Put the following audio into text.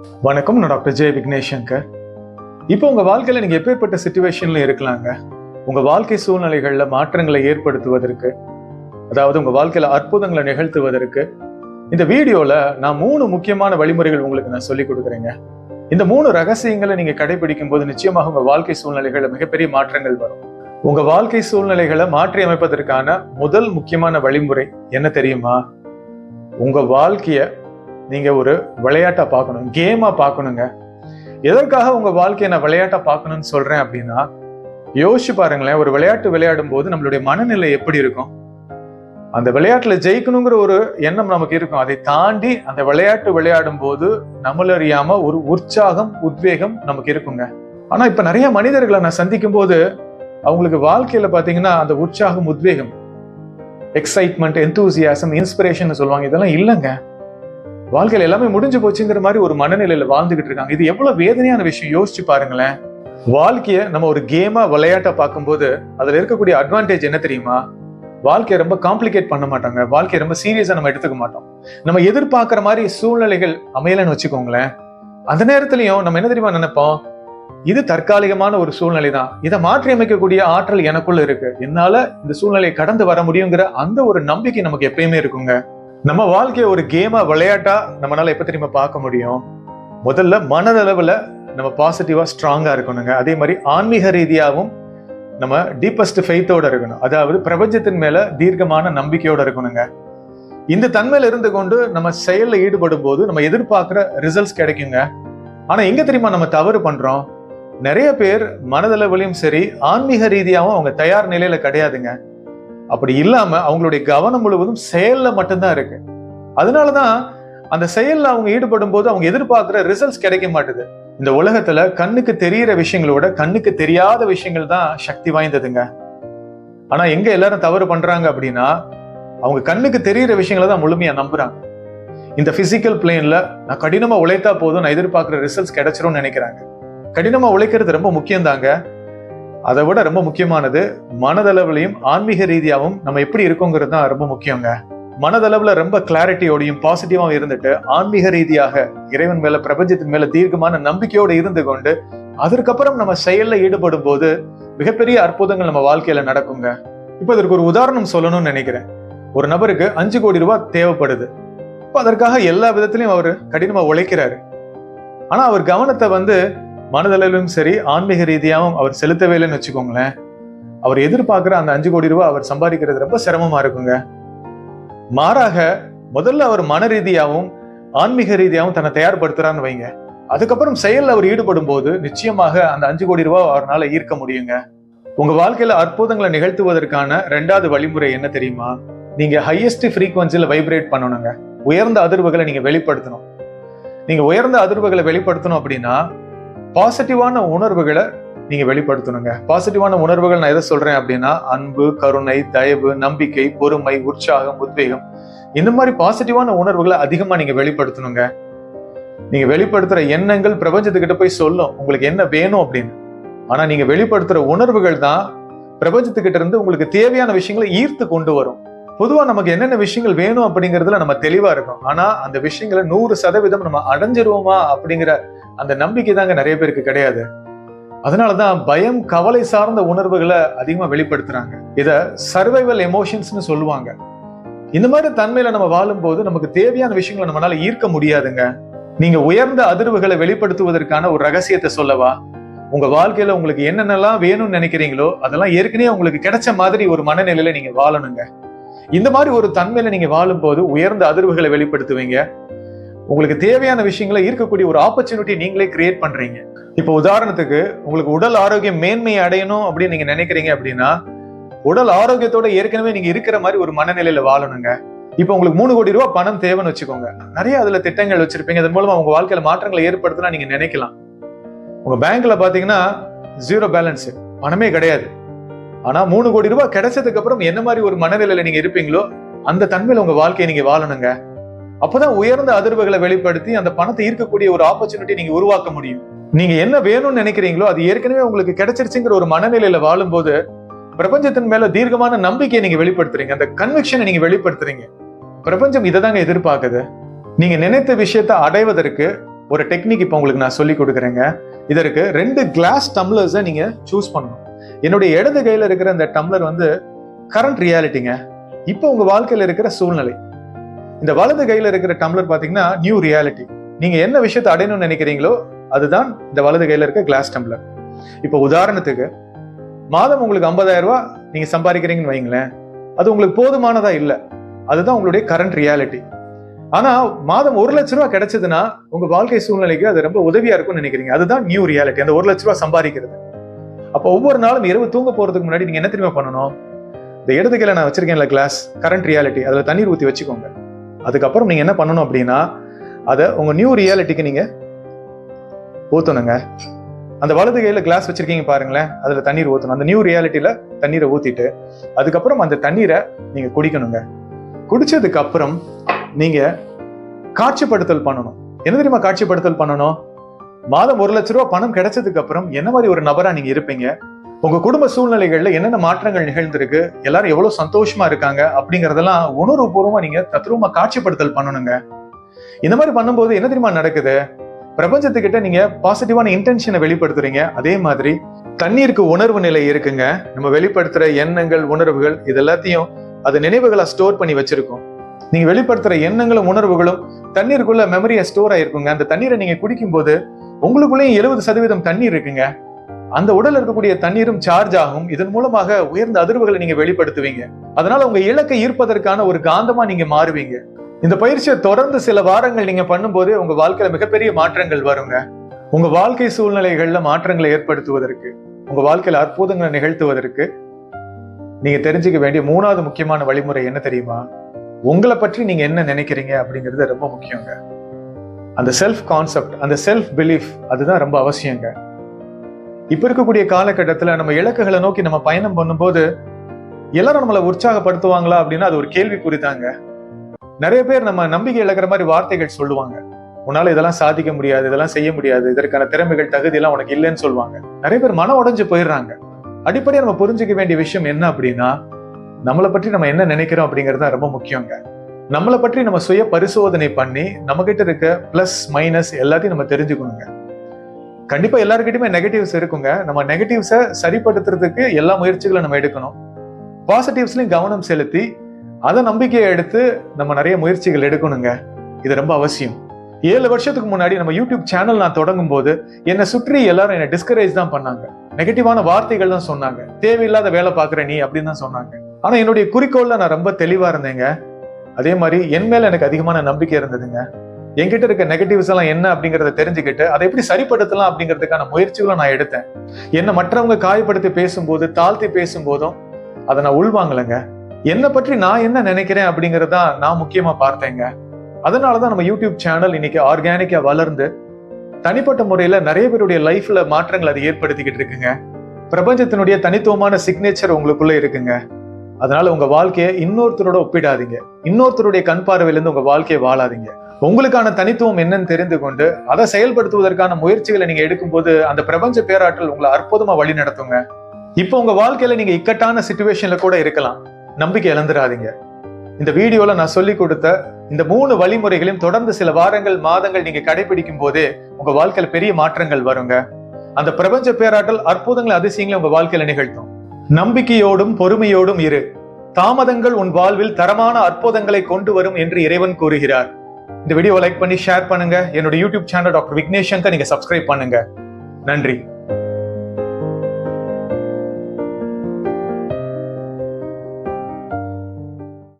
வணக்கம் நான் டாக்டர் ஜெய விக்னேஷ் சங்கர் இப்போ உங்க வாழ்க்கையில நீங்க எப்பேற்பட்ட சுச்சுவேஷன்ல இருக்கலாங்க? உங்க வாழ்க்கை சூழ்நிலைகள்ல மாற்றங்களை ஏற்படுத்துவதற்கு அதாவது உங்க வாழ்க்கையில அற்புதங்களை நிகழ்த்துவதற்கு இந்த வீடியோல நான் மூணு முக்கியமான வழிமுறைகள் உங்களுக்கு நான் சொல்லி கொடுக்குறேங்க. இந்த மூணு ரகசியங்களை நீங்க கடைபிடிக்கும் போது நிச்சயமாக உங்க வாழ்க்கை சூழ்நிலைகளில் மிகப்பெரிய மாற்றங்கள் வரும். உங்க வாழ்க்கை சூழ்நிலைகளை மாற்றி அமைப்பதற்கான முதல் முக்கியமான வழிமுறை என்ன தெரியுமா? உங்க வாழ்க்கைய நீங்கள் ஒரு விளையாட்டாக பார்க்கணும் கேமாக பார்க்கணுங்க. எதற்காக உங்கள் வாழ்க்கையை நான் விளையாட்டாக பார்க்கணும்னு சொல்கிறேன் அப்படின்னா யோசிச்சு பாருங்களேன் ஒரு விளையாட்டு விளையாடும் போது நம்மளுடைய மனநிலை எப்படி இருக்கும்? அந்த விளையாட்டில் ஜெயிக்கணுங்கிற ஒரு எண்ணம் நமக்கு இருக்கும். அதை தாண்டி அந்த விளையாட்டு விளையாடும் போது நம்மள ஒரு உற்சாகம் உத்வேகம் நமக்கு இருக்குங்க. ஆனா இப்ப நிறைய மனிதர்களை நான் சந்திக்கும் போது அவங்களுக்கு வாழ்க்கையில பாத்தீங்கன்னா அந்த உற்சாகம் உத்வேகம் எக்ஸைட்மெண்ட் எந்தூசியாசம் இன்ஸ்பிரேஷன் சொல்லுவாங்க. இதெல்லாம் இல்லைங்க. வாழ்க்கையில் எல்லாமே முடிஞ்சு போச்சுங்கிற மாதிரி ஒரு மனநிலையில வாழ்ந்துகிட்டு இருக்காங்க. இது எவ்வளவு வேதனையான விஷயம் யோசிச்சு பாருங்களேன். வாழ்க்கைய நம்ம ஒரு கேமா விளையாட்டா பார்க்கும்போது அதுல இருக்கக்கூடிய அட்வான்டேஜ் என்ன தெரியுமா? வாழ்க்கையை ரொம்ப காம்ப்ளிகேட் பண்ண மாட்டாங்க. வாழ்க்கையை ரொம்ப சீரியஸா நம்ம எடுத்துக்க மாட்டோம். நம்ம எதிர்பார்க்கிற மாதிரி சூழ்நிலைகள் அமையலன்னு வச்சுக்கோங்களேன். அந்த நேரத்திலையும் நம்ம என்ன தெரியுமா நினைப்போம்? இது தற்காலிகமான ஒரு சூழ்நிலை தான் இதை மாற்றி அமைக்கக்கூடிய ஆற்றல் எனக்குள்ள இருக்கு. என்னால இந்த சூழ்நிலையை கடந்து வர முடியுங்கிற அந்த ஒரு நம்பிக்கை நமக்கு எப்பயுமே இருக்குங்க. நம்ம வாழ்க்கையை ஒரு கேமா விளையாட்டா நம்மளால எப்ப தெரியுமா பார்க்க முடியும்? முதல்ல மனதளவுல நம்ம பாசிட்டிவா ஸ்ட்ராங்கா இருக்கணுங்க. அதே மாதிரி ஆன்மீக ரீதியாகவும் நம்ம டீப்பஸ்ட் ஃபெய்த்தோட இருக்கணும். அதாவது பிரபஞ்சத்தின் மேல தீர்க்கமான நம்பிக்கையோட இருக்கணுங்க. இந்த தன்மையில இருந்து கொண்டு நம்ம செயல்ல ஈடுபடும் போது நம்ம எதிர்பார்க்குற ரிசல்ட்ஸ் கிடைக்குங்க. ஆனா எங்க தெரியுமா நம்ம தவறு பண்றோம்? நிறைய பேர் மனதளவுலையும் சரி ஆன்மீக ரீதியாகவும் அவங்க தயார் நிலையில கிடையாதுங்க. அப்படி இல்லாம அவங்களுடைய கவனம் முழுவதும் செயல்ல மட்டும்தான் இருக்கு. அதனாலதான் அந்த செயல்ல அவங்க ஈடுபடும் போது அவங்க எதிர்பார்க்கிற ரிசல்ட்ஸ் கிடைக்க மாட்டுது. இந்த உலகத்துல கண்ணுக்கு தெரியிற விஷயங்களோட கண்ணுக்கு தெரியாத விஷயங்கள் தான் சக்தி வாய்ந்ததுங்க. ஆனா எங்க எல்லாரும் தவறு பண்றாங்க அப்படின்னா அவங்க கண்ணுக்கு தெரியிற விஷயங்களை தான் முழுமையா நம்புறாங்க. இந்த பிசிக்கல் பிளேன்ல நான் கடினமா உழைத்தா போதும் நான் எதிர்பார்க்கிற ரிசல்ட்ஸ் கிடைச்சிரும்னு நினைக்கிறாங்க. கடினமா உழைக்கிறது ரொம்ப முக்கியம் தாங்க அதை விட ரொம்ப முக்கியமானது மனதளவுலையும் ஆன்மீக ரீதியாகவும் நம்ம எப்படி இருக்கோங்கிறது தான் ரொம்ப முக்கியங்க. மனதளவுல ரொம்ப கிளாரிட்டியோடையும் பாசிட்டிவாகவும் இருந்துட்டு ஆன்மீக ரீதியாக இறைவன் மேல பிரபஞ்சத்தின் மேல தீர்க்கமான நம்பிக்கையோடு இருந்து கொண்டு அதற்கப்புறம் நம்ம செயல்ல ஈடுபடும் போது மிகப்பெரிய அற்புதங்கள் நம்ம வாழ்க்கையில நடக்குங்க. இப்போ இதற்கு ஒரு உதாரணம் சொல்லணும்னு நினைக்கிறேன். ஒரு நபருக்கு அஞ்சு கோடி ரூபாய் தேவைப்படுது. இப்போ அதற்காக எல்லா விதத்திலையும் அவர் கடினமா உழைக்கிறாரு. ஆனா அவர் கவனத்தை வந்து மனதளவிலும் சரி ஆன்மீக ரீதியாகவும் அவர் செலுத்தவே இல்லைன்னு வச்சுக்கோங்களேன். அவர் எதிர்பார்க்குற அந்த அஞ்சு கோடி ரூபாய் அவர் சம்பாதிக்கிறது ரொம்ப சிரமமாக இருக்குங்க. மாறாக முதல்ல அவர் மன ரீதியாகவும் ஆன்மீக ரீதியாகவும் தன்னை தயார்படுத்துறான்னு வைங்க. அதுக்கப்புறம் செயலில் அவர் ஈடுபடும் போது நிச்சயமாக அந்த அஞ்சு கோடி ரூபாய் அவரால் ஈர்க்க முடியுங்க. உங்க வாழ்க்கையில அற்புதங்களை நிகழ்த்துவதற்கான ரெண்டாவது வழிமுறை என்ன தெரியுமா? நீங்க ஹையஸ்ட் ஃப்ரீக்வன்சில வைப்ரேட் பண்ணணுங்க. உயர்ந்த அதிர்வுகளை நீங்க வெளிப்படுத்தணும். நீங்க உயர்ந்த அதிர்வுகளை வெளிப்படுத்தணும் அப்படின்னா பாசிட்டிவான உணர்வுகளை நீங்க வெளிப்படுத்தணுங்க. பாசிட்டிவான உணர்வுகள் நான் எதை சொல்றேன் அப்படின்னா அன்பு கருணை தயவு நம்பிக்கை பொறுமை உற்சாகம் உத்வேகம். இந்த மாதிரி பாசிட்டிவான உணர்வுகளை அதிகமா நீங்க வெளிப்படுத்தணுங்க. நீங்க வெளிப்படுத்துற எண்ணங்கள் பிரபஞ்சத்துக்கிட்ட போய் சொல்லும் உங்களுக்கு என்ன வேணும்? அப்படின்னு. ஆனா நீங்க வெளிப்படுத்துற உணர்வுகள் தான் பிரபஞ்சத்துக்கிட்ட இருந்து உங்களுக்கு தேவையான விஷயங்களை ஈர்த்து கொண்டு வரும். பொதுவா நமக்கு என்னென்ன விஷயங்கள் வேணும் அப்படிங்கறதுல நம்ம தெளிவா இருக்கும் ஆனா அந்த விஷயங்களை நூறு சதவீதம் நம்ம அடைஞ்சிருவோமா அப்படிங்கிற அந்த நம்பிக்கை தாங்க நிறைய பேருக்கு கிடையாது. அதனாலதான் பயம் கவலை சார்ந்த உணர்வுகளை அதிகமா வெளிப்படுத்துறாங்க. இதை சர்வைவல் எமோஷன்ஸ்னு சொல்லுவாங்க. இந்த மாதிரி தன்மையில நம்ம வாழும்போது நமக்கு தேவையான விஷயங்களை நம்மளால ஈர்க்க முடியாதுங்க. நீங்க உயர்ந்த அதிர்வுகளை வெளிப்படுத்துவதற்கான ஒரு ரகசியத்தை சொல்லவா? உங்க வாழ்க்கையில உங்களுக்கு என்னென்னலாம் வேணும்னு நினைக்கிறீங்களோ அதெல்லாம் ஏற்கனவே உங்களுக்கு கிடைச்ச மாதிரி ஒரு மனநிலையில நீங்க வாழணுங்க. இந்த மாதிரி ஒரு தன்மையில நீங்க வாழும்போது உயர்ந்த அதிர்வுகளை வெளிப்படுத்துவீங்க. உங்களுக்கு தேவையான விஷயங்களை ஈர்க்கக்கூடிய ஒரு ஆப்பர்ச்சுனிட்டி நீங்களே கிரியேட் பண்றீங்க. இப்போ உதாரணத்துக்கு உங்களுக்கு உடல் ஆரோக்கியம் மேன்மை அடையணும் அப்படின்னு நீங்க நினைக்கிறீங்க அப்படின்னா உடல் ஆரோக்கியத்தோட ஏற்கனவே நீங்க இருக்கிற மாதிரி ஒரு மனநிலையில வாழணுங்க. இப்போ உங்களுக்கு மூணு கோடி ரூபாய் பணம் தேவைன்னு வச்சுக்கோங்க. நிறைய அதுல திட்டங்கள் வச்சிருப்பீங்க. அதன் மூலமா உங்க வாழ்க்கையில மாற்றங்களை ஏற்படுத்தினா நீங்க நினைக்கலாம். உங்க பேங்க்ல பாத்தீங்கன்னா ஜீரோ பேலன்ஸ் பணமே கிடையாது. ஆனா மூணு கோடி ரூபாய் கிடைச்சதுக்கு அப்புறம் என்ன மாதிரி ஒரு மனநிலையில நீங்க இருப்பீங்களோ அந்த தன்மையில உங்க வாழ்க்கையை நீங்க வாழணுங்க. அப்பதான் உயர்ந்த அதிர்வுகளை வெளிப்படுத்தி அந்த பணத்தை ஈர்க்கக்கூடிய ஒரு ஆப்பர்ச்சுனிட்டி நீங்க உருவாக்க முடியும். நீங்க என்ன வேணும்னு நினைக்கிறீங்களோ அது ஏற்கனவே உங்களுக்கு கிடைச்சிருச்சுங்கிற ஒரு மனநிலையில வாழும்போது பிரபஞ்சத்தின் மேல தீர்க்கமான நம்பிக்கையை நீங்க வெளிப்படுத்துறீங்க. அந்த கன்விக்ஷனை நீங்க வெளிப்படுத்துறீங்க. பிரபஞ்சம் இதை தாங்க எதிர்பார்க்குது. நீங்க நினைத்த விஷயத்தை அடைவதற்கு ஒரு டெக்னிக் இப்போ உங்களுக்கு நான் சொல்லி கொடுக்குறேங்க. இதற்கு ரெண்டு கிளாஸ் டம்ளர்ஸை நீங்க சூஸ் பண்ணணும். என்னுடைய இடது கையில இருக்கிற இந்த டம்ளர் வந்து கரண்ட் ரியாலிட்டிங்க இப்போ உங்க வாழ்க்கையில இருக்கிற சூழ்நிலை. இந்த வலது கையில இருக்கிற டம்ளர் பாத்தீங்கன்னா நியூ ரியாலிட்டி நீங்க என்ன விஷயத்தை அடையணும்னு நினைக்கிறீங்களோ அதுதான் இந்த வலது கையில இருக்க கிளாஸ் டம்ளர் இப்போ உதாரணத்துக்கு மாதம் உங்களுக்கு 50000 ரூபாய் நீங்க சம்பாதிக்கிறீங்கன்னு வைங்களேன். அது உங்களுக்கு போதுமானதா இல்ல. அதுதான் உங்களுடைய கரண்ட் ரியாலிட்டி ஆனா மாதம் ஒரு லட்ச ரூபா கிடைச்சதுன்னா உங்க வாழ்க்கை சூழ்நிலைக்கு அது ரொம்ப உதவியா இருக்கும்னு நினைக்கிறீங்க. அதுதான் நியூ ரியாலிட்டி அந்த ஒரு லட்ச ரூபா சம்பாதிக்கிறது. அப்போ ஒவ்வொரு நாளும் இரவு தூங்க போறதுக்கு முன்னாடி நீங்க என்ன தெரியுமா பண்ணணும்? இந்த இடது நான் வச்சிருக்கேன்ல கிளாஸ் கரண்ட் ரியாலிட்டி அதுல தண்ணீர் ஊத்தி வச்சுக்கோங்க. அதுக்கப்புறம் நீங்க என்ன பண்ணணும் அப்படின்னா அதை உங்க நியூ ரியாலிட்டிக்கு நீங்க ஊத்தணுங்க. அந்த வலது கையில கிளாஸ் வச்சிருக்கீங்க பாருங்களேன் அதுல தண்ணீர் ஊத்தணும். அந்த நியூ ரியாலிட்டியில தண்ணீரை ஊத்திட்டு அதுக்கப்புறம் அந்த தண்ணீரை நீங்க குடிக்கணுங்க. குடிச்சதுக்கு அப்புறம் நீங்க காட்சிப்படுத்தல் பண்ணணும். என்ன தெரியுமா காட்சிப்படுத்தல் பண்ணணும்? மாதம் ஒரு லட்ச ரூபா பணம் கிடைச்சதுக்கு அப்புறம் என்ன மாதிரி ஒரு நபரா நீங்க இருப்பீங்க? உங்க குடும்ப சூழ்நிலைகள்ல என்னென்ன மாற்றங்கள் நிகழ்ந்திருக்கு? எல்லாரும் எவ்வளவு சந்தோஷமா இருக்காங்க? அப்படிங்கறதெல்லாம் உணர்வுபூர்வமா நீங்க தத்ரூபமா காட்சிப்படுத்தல் பண்ணணுங்க. இந்த மாதிரி பண்ணும்போது என்ன தெரியுமா நடக்குது? பிரபஞ்சத்துக்கிட்ட நீங்க பாசிட்டிவான இன்டென்ஷனை வெளிப்படுத்துறீங்க. அதே மாதிரி தண்ணீருக்கு உணர்வு நிலை இருக்குங்க. நம்ம வெளிப்படுத்துற எண்ணங்கள் உணர்வுகள் இது எல்லாத்தையும் அது நினைவுகளா ஸ்டோர் பண்ணி வச்சிருக்கோம். நீங்க வெளிப்படுத்துற எண்ணங்களும் உணர்வுகளும் தண்ணீருக்குள்ள மெமரியா ஸ்டோர் ஆயிருக்குங்க. அந்த தண்ணீரை நீங்க குடிக்கும்போது உங்களுக்குள்ளேயும் எழுபது சதவீதம் தண்ணீர் இருக்குங்க. அந்த உடல் இருக்கக்கூடிய தண்ணீரும் சார்ஜ் ஆகும். இதன் மூலமாக உயர்ந்த அதிர்வுகளை நீங்க வெளிப்படுத்துவீங்க. அதனால உங்க இலக்கை ஈர்ப்பதற்கான ஒரு காந்தமா நீங்க மாறுவீங்க. இந்த பயிற்சியை தொடர்ந்து சில வாரங்கள் நீங்க பண்ணும்போது உங்க வாழ்க்கையில மிகப்பெரிய மாற்றங்கள் வருங்க. உங்க வாழ்க்கை சூழ்நிலைகள்ல மாற்றங்களை ஏற்படுத்துவதற்கு உங்க வாழ்க்கையில அற்புதங்களை நிகழ்த்துவதற்கு நீங்க தெரிஞ்சுக்க வேண்டிய மூணாவது முக்கியமான வழிமுறை என்ன தெரியுமா? உங்களை பற்றி நீங்க என்ன நினைக்கிறீங்க அப்படிங்கிறது ரொம்ப முக்கியங்க. அந்த செல்ஃப் கான்செப்ட் அந்த செல்ஃப் பிலீஃப் அதுதான் ரொம்ப அவசியங்க. இப்ப இருக்கக்கூடிய காலகட்டத்துல நம்ம இலக்குகளை நோக்கி நம்ம பயணம் பண்ணும்போது எல்லாரும் நம்மளை உற்சாகப்படுத்துவாங்களா அப்படின்னா அது ஒரு கேள்விக்குறி தாங்க நிறைய பேர் நம்ம நம்பிக்கை இழக்கிற மாதிரி வார்த்தைகள் சொல்லுவாங்க. உன்னால இதெல்லாம் சாதிக்க முடியாது இதெல்லாம் செய்ய முடியாது இதற்கான திறமைகள் தகுதி எல்லாம் உனக்கு இல்லைன்னு சொல்லுவாங்க. நிறைய பேர் மன உடைஞ்சு போயிடுறாங்க. அடிப்படையாக நம்ம புரிஞ்சுக்க வேண்டிய விஷயம் என்ன அப்படின்னா நம்மளை பற்றி நம்ம என்ன நினைக்கிறோம் அப்படிங்கிறது தான் ரொம்ப முக்கியங்க. நம்மளை பற்றி நம்ம சுய பரிசோதனை பண்ணி நம்மக்கிட்ட இருக்க ப்ளஸ் மைனஸ் எல்லாத்தையும் நம்ம தெரிஞ்சுக்கணுங்க. கண்டிப்பாக எல்லாருக்கிட்டையுமே நெகட்டிவ்ஸ் இருக்குங்க. நம்ம நெகட்டிவ்ஸை சரிப்படுத்துறதுக்கு எல்லா முயற்சிகளும் நம்ம எடுக்கணும். பாசிட்டிவ்ஸ்லையும் கவனம் செலுத்தி அதை நம்பிக்கையை எடுத்து நம்ம நிறைய முயற்சிகள் எடுக்கணுங்க. இது ரொம்ப அவசியம். ஏழு வருஷத்துக்கு முன்னாடி நம்ம யூடியூப் சேனல் நான் தொடங்கும் போது என்னை சுற்றி எல்லாரும் என்னை டிஸ்கரேஜ் தான் பண்ணாங்க. நெகட்டிவான வார்த்தைகள் தான் சொன்னாங்க. தேவையில்லாத வேலை பார்க்குற நீ அப்படின்னு தான் சொன்னாங்க. ஆனால் என்னுடைய குறிக்கோளில் நான் ரொம்ப தெளிவாக இருந்தேங்க. அதே மாதிரி என் மேல எனக்கு அதிகமான நம்பிக்கை இருந்ததுங்க. என்கிட்ட இருக்க நெகட்டிவ்ஸ் எல்லாம் என்ன அப்படிங்கறத தெரிஞ்சுக்கிட்டு அதை எப்படி சரிப்படுத்தலாம் அப்படிங்கிறதுக்கான முயற்சிகளும் நான் எடுத்தேன். என்ன மற்றவங்க காயப்படுத்தி பேசும்போது தாழ்த்தி பேசும்போதும் அதை நான் உள்வாங்கலைங்க. என்னை பற்றி நான் என்ன நினைக்கிறேன் அப்படிங்கறதா நான் முக்கியமா பார்த்தேங்க. அதனாலதான் நம்ம யூடியூப் சேனல் இன்னைக்கு ஆர்கானிக்கா வளர்ந்து தனிப்பட்ட முறையில நிறைய பேருடைய லைஃப்ல மாற்றங்கள் அதை ஏற்படுத்திக்கிட்டு இருக்குங்க. பிரபஞ்சத்தினுடைய தனித்துவமான சிக்னேச்சர் உங்களுக்குள்ள இருக்குங்க. அதனால உங்க வாழ்க்கையை இன்னொருத்தரோட ஒப்பிடாதீங்க. இன்னொருத்தருடைய கண் பார்வையிலிருந்து உங்க வாழ்க்கையை வாழாதீங்க. உங்களுக்கான தனித்துவம் என்னன்னு தெரிந்து கொண்டு அதை செயல்படுத்துவதற்கான முயற்சிகளை நீங்க எடுக்கும்போது அந்த பிரபஞ்ச பேராற்றல் உங்களை அற்புதமா வழி நடத்துங்க. இப்போ உங்க வாழ்க்கையில நீங்க இக்கட்டான சுச்சுவேஷன்ல கூட இருக்கலாம். நம்பிக்கை இழந்துடாதீங்க. இந்த வீடியோல நான் சொல்லி கொடுத்த இந்த மூணு வழிமுறைகளையும் தொடர்ந்து சில வாரங்கள் மாதங்கள் நீங்க கடைபிடிக்கும் போதே உங்க வாழ்க்கையில பெரிய மாற்றங்கள் வருங்க. அந்த பிரபஞ்ச பேராற்றல் அற்புதங்களை அதிசயங்களை உங்க வாழ்க்கையில நிகழ்த்தும். நம்பிக்கையோடும் பொறுமையோடும் இரு. தாமதங்கள் உன் வாழ்வில் தரமான அற்புதங்களை கொண்டு வரும் என்று இறைவன் கூறுகிறார். இந்த வீடியோ லைக் பண்ணி ஷேர் பண்ணுங்க. என்னோட YouTube channel doctor Vignesh Shankar நீங்க சப்ஸ்கிரைப் பண்ணுங்க. நன்றி.